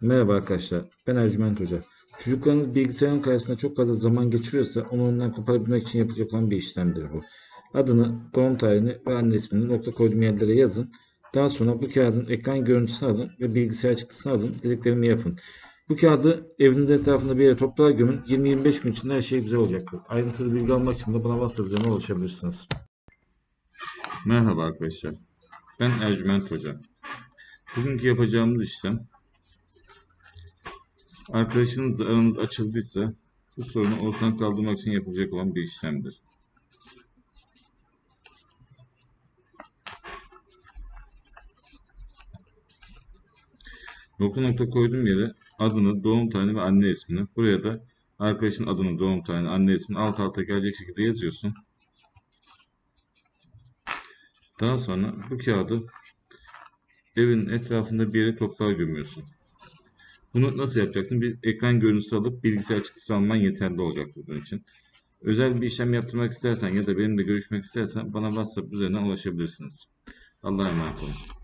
Merhaba arkadaşlar, ben Ercüment Hoca. Çocuklarınız bilgisayarın karşısında çok fazla zaman geçiriyorsa onu ondan koparabilmek için yapılacak olan bir işlemdir bu. Adını, doğum tarihini ve anne ismini nokta koyduğum yerlere yazın. Daha sonra bu kağıdın ekran görüntüsünü alın ve bilgisayar çıktısını alın, dediklerimi yapın. Bu kağıdı evinizin etrafında bir yere toprağa gömün. 20-25 gün içinde her şey güzel olacaktır. Ayrıntılı bilgi almak için de bana WhatsApp üzerinden ulaşabilirsiniz. Merhaba arkadaşlar. Ben Ercüment Hoca. Bugünkü yapacağımız işlem arkadaşınızla aranız açıldıysa bu sorunu ortadan kaldırmak için yapılacak olan bir işlemdir. Nokta nokta koyduğum yere adını, doğum tarihini ve anne ismini. Buraya da arkadaşın adını, doğum tarihini, anne ismini alt alta gelecek şekilde yazıyorsun. Daha sonra bu kağıdı evin etrafında bir yere toprağa gömüyorsun. Bunu nasıl yapacaksın? Bir ekran görüntüsü alıp bilgisayar çıktısı alman yeterli olacak bunun için. Özel bir işlem yaptırmak istersen ya da benimle görüşmek istersen bana WhatsApp üzerinden ulaşabilirsiniz. Allah'a emanet olun.